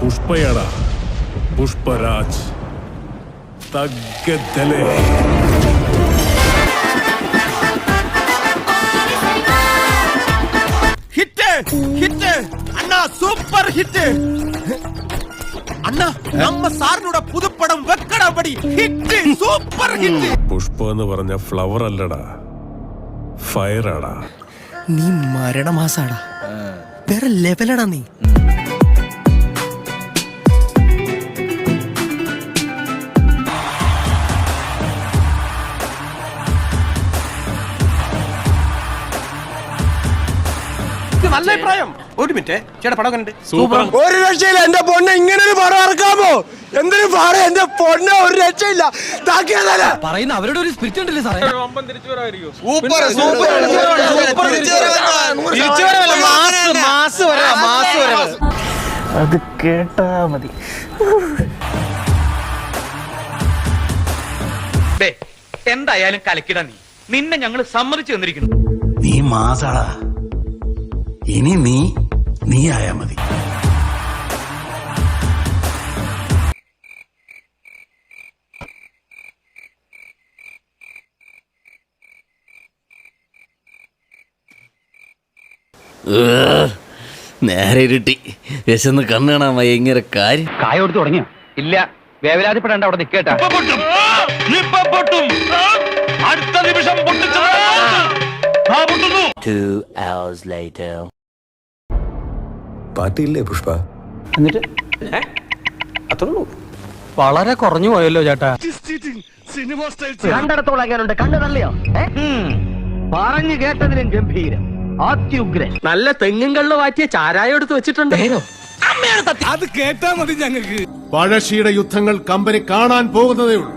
പുഷ്പയടാ. പുഷ്പരാജ്. തഗ്ഗലേ hit hit. அண்ணா super hit அண்ணா நம்ம വെക്കടപടി ഹിറ്റ് സൂപ്പർ ഹിറ്റ്. പുഷ്പ എന്ന് പറഞ്ഞ ഫ്ലവർ അല്ലടാ. ഫയറാടാ നീ മരണമാസാടാ. വേറെ ലെവലടാ നീ. നല്ല അഭിപ്രായം. ഒരു മിനിറ്റ്. ചേട്ടാ പടം കണ്ടിട്ട് സൂപ്പർ. ഒരു രക്ഷയില്ല. എന്റെ പൊണ്ണെ ഇങ്ങനെ ഒരു പടം ഇറക്കാമോ? എന്തിനു പാട. എന്റെ പൊണ്ണ ഒരു രക്ഷയില്ല. താക്കിയതല്ല പറയുന്ന അവരുടെ ഒരു സ്പിരിറ്റ് ഉണ്ടല്ലേ സാറേ? Super super super mass mass അത് കേട്ടാ മതി. എന്തായാലും കലക്കിട നീ. നിന്നെ ഞങ്ങൾ സമ്മതിച്ചു തന്നിരിക്കുന്നു. നീ മാസാടാ. ഇനി നീ നീ ആയാ മതി. നേരെ ഇരുട്ടി. വിശന്ന് കണ്ണു കാണാൻ ഭയങ്കര കാര്യം. കായ കൊടുത്തു തുടങ്ങിയോ? ഇല്ല. വേവലാതിപ്പെടേണ്ട അവിടെ നിൽക്കേട്ടാ അടുത്ത നിമിഷം പാട്ടിയില്ലേ പുഷ്പ? എന്നിട്ട്? വളരെ കുറഞ്ഞു പോയല്ലോ ചേട്ടാ. കണ്ടിടത്തോളം എങ്ങനെയുണ്ട് കണ്ണു തള്ളിയോ? പറഞ്ഞു കേട്ടതിനും ഗംഭീരം. അത്യുഗ്രൻ നല്ല തെങ്ങും കള്ളു മാറ്റിയ ചാരായം എടുത്ത് വെച്ചിട്ടുണ്ട്. അത് കേട്ടാ മതി ഞങ്ങൾക്ക്. പഴശ്ശിയുടെ യുദ്ധങ്ങൾ കമ്പനി കാണാൻ പോകുന്നതേ ഉള്ളൂ.